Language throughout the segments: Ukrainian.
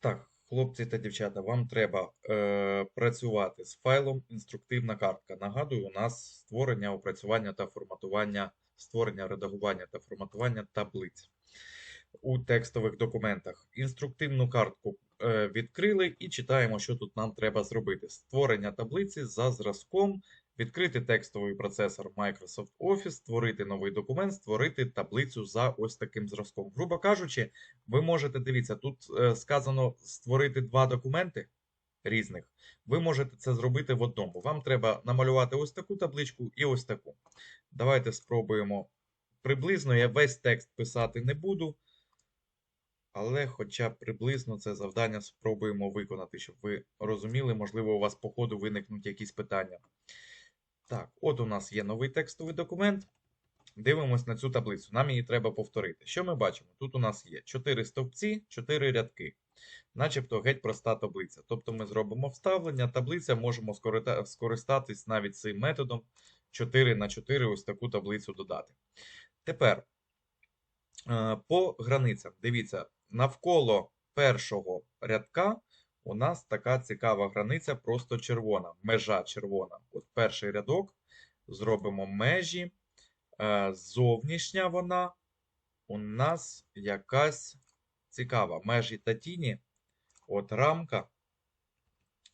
Так, хлопці та дівчата, вам треба е, працювати з файлом інструктивна картка. Нагадую, у нас створення, опрацювання та форматування, створення, редагування та форматування таблиць у текстових документах. Інструктивну картку е, відкрили і читаємо, що тут нам треба зробити. Створення таблиці за зразком, відкрити текстовий процесор Microsoft Office, створити новий документ, створити таблицю за ось таким зразком. Грубо кажучи, ви можете дивіться, тут е, сказано створити два документи різних. Ви можете це зробити в одному. Вам треба намалювати ось таку табличку і ось таку. Давайте спробуємо приблизно. Я весь текст писати не буду. Але хоча б приблизно це завдання спробуємо виконати, щоб ви розуміли, можливо, у вас по ходу виникнуть якісь питання. Так, от у нас є новий текстовий документ. Дивимось на цю таблицю. Нам її треба повторити. Що ми бачимо? Тут у нас є 4 стовпці, 4 рядки. Начебто геть проста таблиця. Тобто ми зробимо вставлення, таблиця можемо скористатись навіть цим методом 4 на 4 ось таку таблицю додати. Тепер е, по границям. Дивіться, навколо першого рядка у нас така цікава границя, просто червона, межа червона. От перший рядок зробимо межі. Е, Зовнішня вона у нас якась цікава. Межі та тіні. От рамка.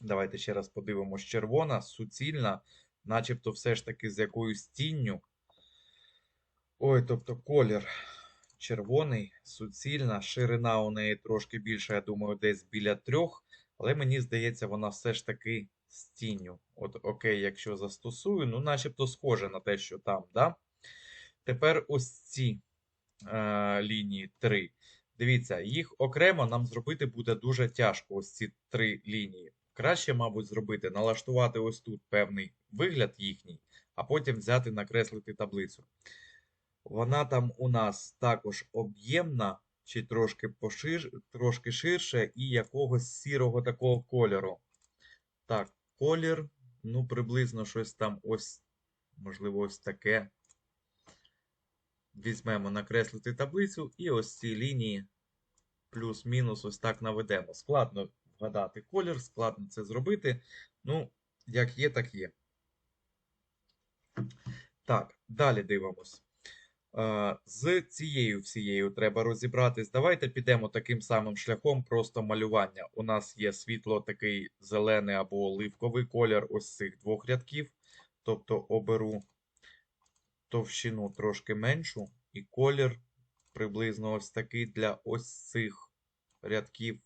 Давайте ще раз подивимось. Червона, суцільна, начебто все ж таки з якоюсь тінню. Ой, тобто колір червоний, суцільна, ширина у неї трошки більша, я думаю, десь біля трьох. Але мені здається, вона все ж таки з тінню. От окей, якщо застосую, ну начебто схоже на те, що там, да? Тепер ось ці е, лінії 3. Дивіться, їх окремо нам зробити буде дуже тяжко, ось ці три лінії. Краще, мабуть, зробити, налаштувати ось тут певний вигляд їхній, а потім взяти, накреслити таблицю. Вона там у нас також об'ємна, чи трошки, пошир... трошки ширше, і якогось сірого такого кольору. Так, колір, ну, приблизно щось там ось, можливо, ось таке. Візьмемо накреслити таблицю і ось ці лінії плюс-мінус ось так наведемо. Складно вгадати колір, складно це зробити. Ну, як є, так є. Так, далі дивимось. З цією всією треба розібратись. Давайте підемо таким самим шляхом просто малювання. У нас є світло такий зелений або оливковий колір ось цих двох рядків. Тобто оберу товщину трошки меншу, і колір приблизно ось такий для ось цих рядків.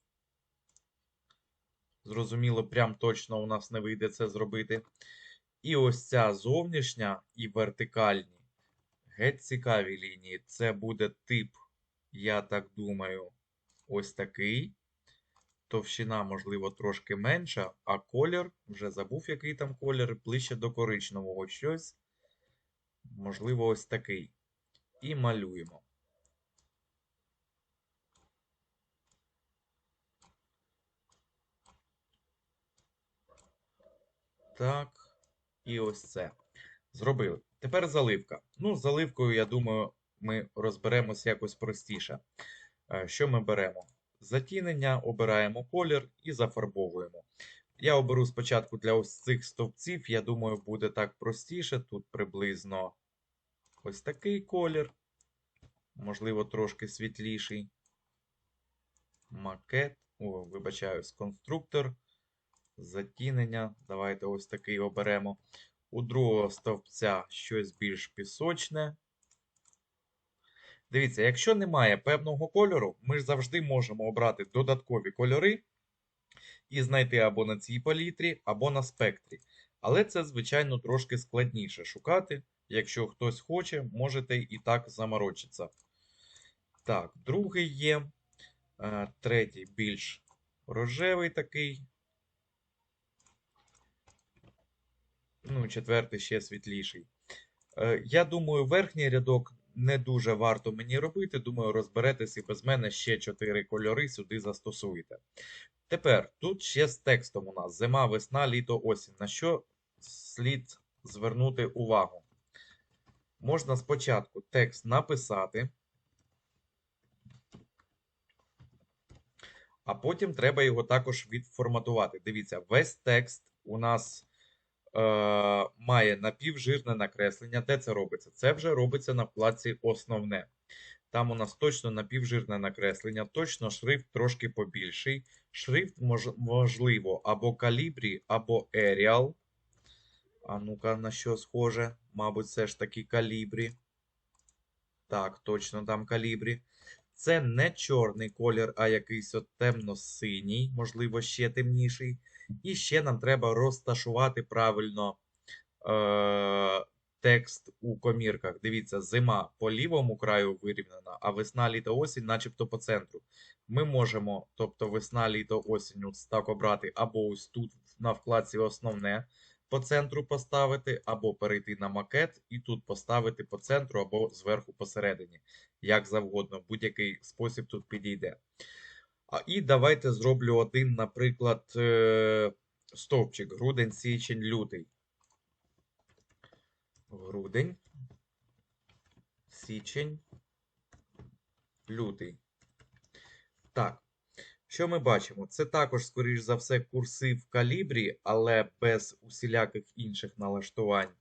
Зрозуміло, прям точно у нас не вийде це зробити. І ось ця зовнішня і вертикальні. Геть цікаві лінії. Це буде тип, я так думаю, ось такий. Товщина, можливо, трошки менша, а колір, вже забув, який там колір, ближче до коричневого щось. Можливо, ось такий. І малюємо. Так. І ось це. Зробили. Тепер заливка. Ну, з заливкою, я думаю, ми розберемось якось простіше. Е, Що ми беремо? Затінення, обираємо колір і зафарбовуємо. Я оберу спочатку для ось цих стовпців, я думаю, буде так простіше. Тут приблизно ось такий колір, можливо, трошки світліший. Макет, о, вибачаюсь, конструктор, затінення. Давайте ось такий оберемо. У другого стовпця щось більш пісочне. Дивіться, якщо немає певного кольору, ми ж завжди можемо обрати додаткові кольори і знайти або на цій палітрі, або на спектрі. Але це, звичайно, трошки складніше шукати. Якщо хтось хоче, можете і так заморочитися. Так, другий є. Е, Третій більш рожевий такий. Ну, четвертий ще світліший. Е, Я думаю, верхній рядок не дуже варто мені робити. Думаю, розберетесь і без мене ще 4 кольори сюди застосуєте. Тепер тут ще з текстом у нас зима, весна, літо, осінь. На що слід звернути увагу? Можна спочатку текст написати, А потім треба його також відформатувати. Дивіться, весь текст у нас має напівжирне накреслення. Де це робиться? Це вже робиться на вкладці Основне. Там у нас точно напівжирне накреслення, точно шрифт трошки побільший. Шрифт мож, можливо або Calibri, або Arial. А ну-ка, на що схоже? Мабуть, все ж таки Calibri. Так, точно там Calibri. Це не чорний колір, а якийсь от темно-синій, можливо, ще темніший. І ще нам треба розташувати правильно е- текст у комірках. Дивіться, зима по лівому краю вирівнена, а весна, літо, осінь, начебто по центру. Ми можемо, тобто весна, літо, осінь, ось так обрати, або ось тут на вкладці основне по центру поставити, або перейти на макет і тут поставити по центру, або зверху посередині. Як завгодно, будь-який спосіб тут підійде. І давайте зроблю один, наприклад, е, стовпчик. Грудень, січень, лютий. Грудень, січень, лютий. Так. Що ми бачимо? Це також, скоріш за все, курсив в калібрі, але без усіляких інших налаштувань.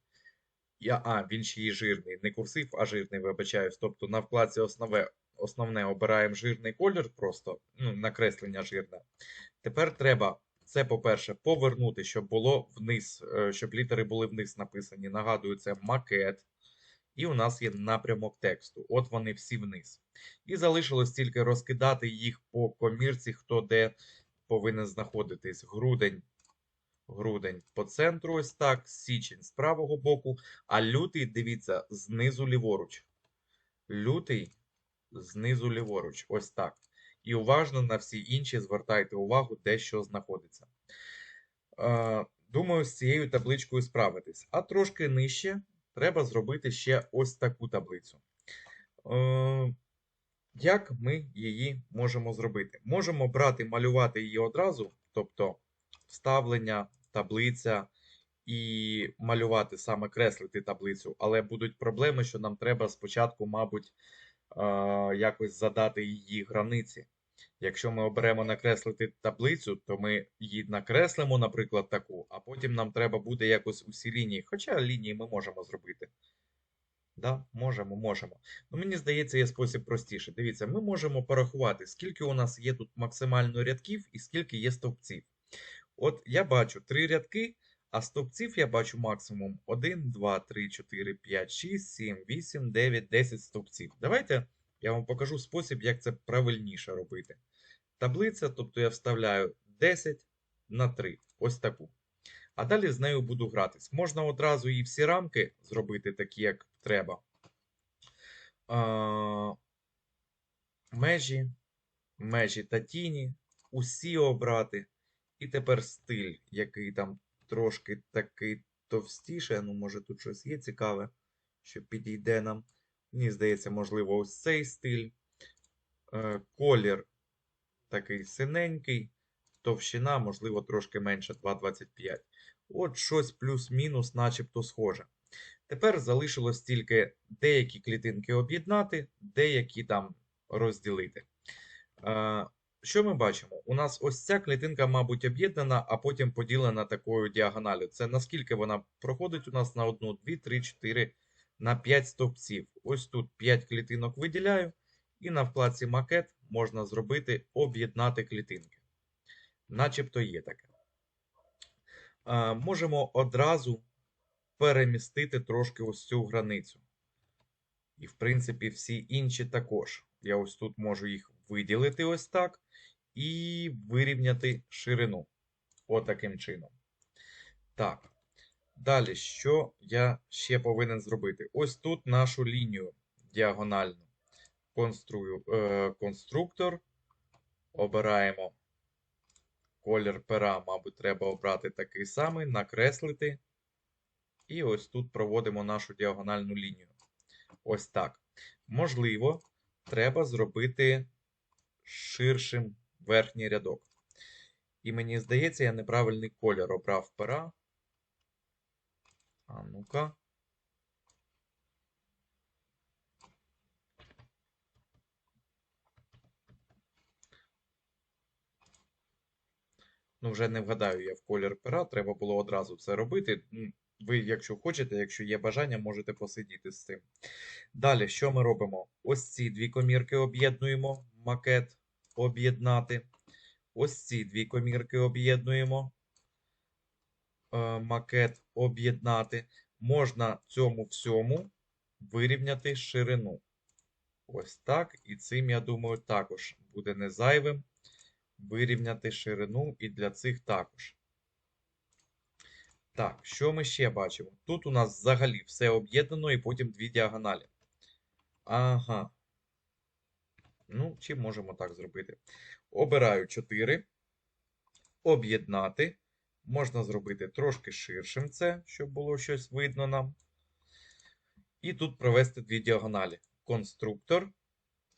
Я, А, він ще є жирний. Не курсив, а жирний, вибачаюсь. Тобто на вкладці основне, основне обираємо жирний колір, просто ну, накреслення жирне. Тепер треба це, по-перше, повернути, щоб було вниз, е, щоб літери були вниз написані. Нагадую, це макет. І у нас є напрямок тексту. От вони всі вниз. І залишилось тільки розкидати їх по комірці, хто де повинен знаходитись. Грудень. Грудень по центру, ось так, січень з правого боку, а лютий, дивіться, знизу ліворуч. Лютий знизу ліворуч. Ось так. І уважно на всі інші звертайте увагу, де що знаходиться. Е, Думаю, з цією табличкою справитись. А трошки нижче треба зробити ще ось таку таблицю. Е, Як ми її можемо зробити? Можемо брати, малювати її одразу, тобто вставлення, таблиця, і малювати саме креслити таблицю, але будуть проблеми, що нам треба спочатку, мабуть, якось задати її границі. Якщо ми оберемо накреслити таблицю, то ми її накреслимо, наприклад, таку, а потім нам треба буде якось усі лінії. Хоча лінії ми можемо зробити. Да, можемо, можемо. Ну, мені здається, є спосіб простіше. Дивіться, ми можемо порахувати, скільки у нас є тут максимально рядків і скільки є стовпців. От я бачу три рядки, а стовпців я бачу максимум 1, 2, 3, 4, 5, 6, 7, 8, 9, 10 стовпців. Давайте я вам покажу спосіб, як це правильніше робити. Таблиця, тобто я вставляю 10 на 3. Ось таку. А далі з нею буду гратись. Можна одразу і всі рамки зробити такі, як треба. А, межі, межі та тіні, усі обрати. І тепер стиль, який там трошки такий товстіше. Ну, може, тут щось є цікаве, що підійде нам. Мені здається, можливо, ось цей стиль. Е, Колір такий синенький, товщина, можливо, трошки менше 2,25. От щось плюс-мінус, начебто схоже. Тепер залишилось тільки деякі клітинки об'єднати, деякі там розділити. Що ми бачимо? У нас ось ця клітинка, мабуть, об'єднана, а потім поділена такою діагоналю. Це наскільки вона проходить у нас на 1, 2, 3, 4, на 5 стовпців. Ось тут 5 клітинок виділяю, і на вкладці макет можна зробити об'єднати клітинки. Начебто є таке. Е, Можемо одразу перемістити трошки ось цю границю. І, в принципі, всі інші також. Я ось тут можу їх виділити ось так. І вирівняти ширину. Отаким чином. Так. Далі, що я ще повинен зробити? Ось тут нашу лінію діагональну. Конструю, е, конструктор. Обираємо колір пера, мабуть, треба обрати такий самий, накреслити. І ось тут проводимо нашу діагональну лінію. Ось так. Можливо, треба зробити ширшим верхній рядок. І мені здається, я неправильний колір обрав пера. А ну-ка. Ну, вже не вгадаю я в колір пера, треба було одразу це робити. Ви, якщо хочете, якщо є бажання, можете посидіти з цим. Далі, що ми робимо? Ось ці дві комірки об'єднуємо, макет об'єднати. Ось ці дві комірки об'єднуємо, е, макет об'єднати. Можна цьому всьому вирівняти ширину. Ось так. І цим, я думаю, також буде не зайвим вирівняти ширину і для цих також. Так, що ми ще бачимо? Тут у нас взагалі все об'єднано і потім дві діагоналі. Ага. Ну, чи можемо так зробити? Обираю 4. Об'єднати. Можна зробити трошки ширшим це, щоб було щось видно нам. І тут провести дві діагоналі. Конструктор.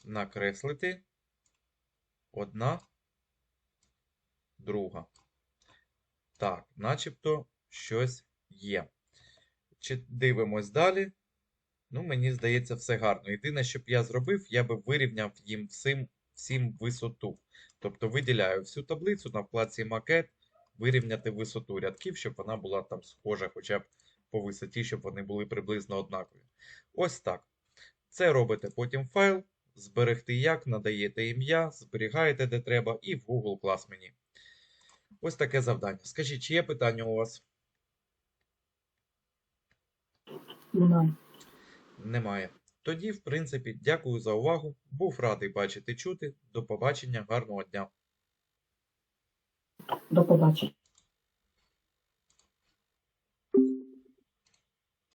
Накреслити. Одна. Друга. Так, начебто щось є. Чи дивимось далі? Ну, мені здається, все гарно. Єдине, що б я зробив, я би вирівняв їм всім, всім висоту. Тобто виділяю всю таблицю на вкладці макет, вирівняти висоту рядків, щоб вона була там схожа хоча б по висоті, щоб вони були приблизно однакові. Ось так. Це робите потім файл, зберегти як, надаєте ім'я, зберігаєте де треба, і в Google Class мені. Ось таке завдання. Скажіть, чи є питання у вас? Немає. Немає. Тоді, в принципі, дякую за увагу. Був радий бачити чути. До побачення, гарного дня. До побачення.